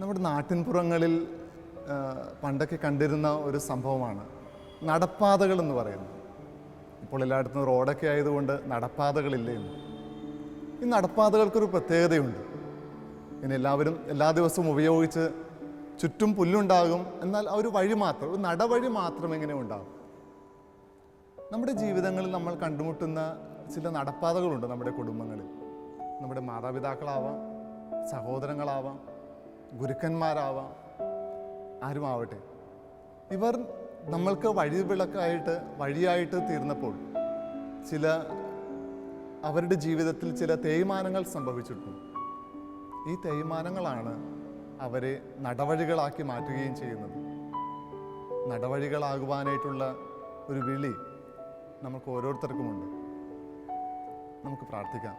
നമ്മുടെ നാട്ടിൻപുറങ്ങളിൽ പണ്ടൊക്കെ കണ്ടിരുന്ന ഒരു സംഭവമാണ്. നടപ്പാതകൾ എന്ന് പറയുന്നത് ഇപ്പോൾ എല്ലായിടത്തും റോഡൊക്കെ ആയതുകൊണ്ട് നടപ്പാതകളില്ലേ ഈ നടപ്പാതകൾക്കൊരു പ്രത്യേകതയുണ്ട്. ഇനി എല്ലാവരും എല്ലാ ദിവസവും ഉപയോഗിച്ച് ചുറ്റും പുല്ലുണ്ടാകും. എന്നാൽ ആ ഒരു വഴി മാത്രം ഒരു നടവഴി മാത്രം എങ്ങനെ ഉണ്ടാകും? നമ്മുടെ ജീവിതങ്ങളിൽ നമ്മൾ കണ്ടുമുട്ടുന്ന ചില നടപ്പാതകളുണ്ട് നമ്മുടെ കുടുംബങ്ങളിൽ. നമ്മുടെ മാതാപിതാക്കളാവാം സഹോദരങ്ങളാവാം ഗുരുക്കന്മാരാവാം ആരുമാവട്ടെ. ഇവർ നമ്മൾക്ക് വഴിവിളക്കായിട്ട് വഴിയായിട്ട് തീർന്നപ്പോൾ ചില അവരുടെ ജീവിതത്തിൽ ചില തേയ്മാനങ്ങൾ സംഭവിച്ചിട്ടുണ്ട്. ഈ തേയ്മാനങ്ങളാണ് അവരെ നടവഴികളാക്കി മാറ്റുകയും ചെയ്യുന്നത്. നടവഴികളാകുവാനായിട്ടുള്ള ഒരു വിളി നമുക്ക് ഓരോരുത്തർക്കുമുണ്ട്. നമുക്ക് പ്രാർത്ഥിക്കാം.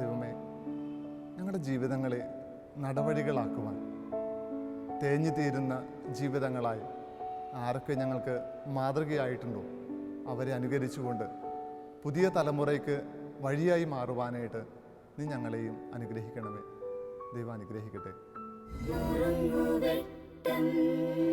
ദൈവമേ ഞങ്ങളുടെ ജീവിതങ്ങളെ നടവഴികളാക്കുവാൻ തേഞ്ഞു തീരുന്ന ജീവിതങ്ങളായി ആരൊക്കെ ഞങ്ങൾക്ക് മാതൃകയായിട്ടുണ്ടോ അവരെ അനുകരിച്ചുകൊണ്ട് പുതിയ തലമുറയ്ക്ക് വഴിയായി മാറുവാനായിട്ട് നീ ഞങ്ങളെയും അനുഗ്രഹിക്കണമേ. ദൈവം അനുഗ്രഹിക്കട്ടെ.